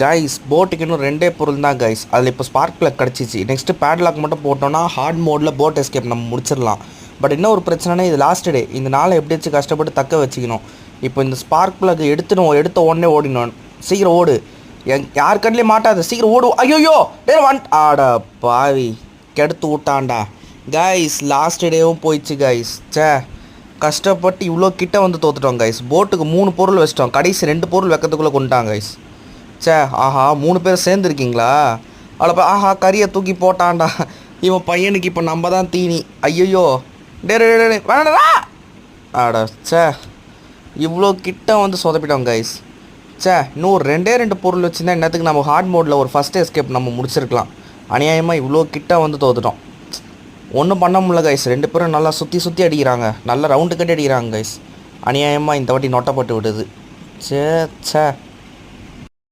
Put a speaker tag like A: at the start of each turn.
A: Guys போட்டுக்கு இன்னும் ரெண்டே பொருள் தான் கைஸ் அதில் இப்போ ஸ்பார்க் பிளக் கிடச்சிச்சு. நெக்ஸ்ட்டு பேட்லாக் மட்டும் போட்டோம்னா ஹார்ட் மோடில் போட் எஸ்கேப் நம்ம முடிச்சிடலாம். பட் என்ன ஒரு பிரச்சனைனா இது லாஸ்ட் டே இந்த நாளை எப்படியாச்சும் கஷ்டப்பட்டு தக்க வச்சுக்கணும்? இப்போ இந்த ஸ்பார்க் பிளக் எடுத்துனோம் எடுத்த உடனே ஓடினோம். சீக்கிரம் ஓடு. என் யார் கண்ணிலையும் மாட்டாது. சீக்கிரம் ஓடு. ஐயோயோ! டே வன் ஆடா பாவி. கெடுத்து விட்டான்டா. கைஸ் லாஸ்ட் டேவும் போயிடுச்சு கைஸ் சே கஷ்டப்பட்டு இவ்வளோ கிட்ட வந்து தோத்துட்டோம் கைஸ் போட்டுக்கு மூணு பொருள் வச்சிட்டோம். கடைசி ரெண்டு பொருள் வைக்கிறதுக்குள்ளே கொண்டுட்டாங்க கைஸ் சே ஆஹா மூணு பேர் சேர்ந்துருக்கீங்களா? அவ்வளோ ஆஹா கறியை தூக்கி போட்டான்டா. இவன் பையனுக்கு இப்போ நம்ம தான் தீனி. ஐயோ டே. வேணடா ஆடா சே இவ்வளோ கிட்ட வந்து சொதப்பிட்டோம் கைஸ் சே இன்னும் ரெண்டே ரெண்டு பொருள் வச்சுருந்தா என்னத்துக்கு நம்ம ஹார்ட் மோடில் ஒரு ஃபஸ்ட் எஸ்கேப் நம்ம முடிச்சிருக்கலாம். அநியாயமாக இவ்வளோ கிட்ட வந்து தோத்துட்டோம். ஒன்றும் பண்ண முடியல கைஸ் ரெண்டு பேரும் நல்லா சுற்றி சுற்றி அடிக்கிறாங்க. நல்லா ரவுண்டு கட்டி அடிக்கிறாங்க கைஸ் அநியாயமாக இந்த வாட்டி நொட்டப்பட்டு விடுது. சே சே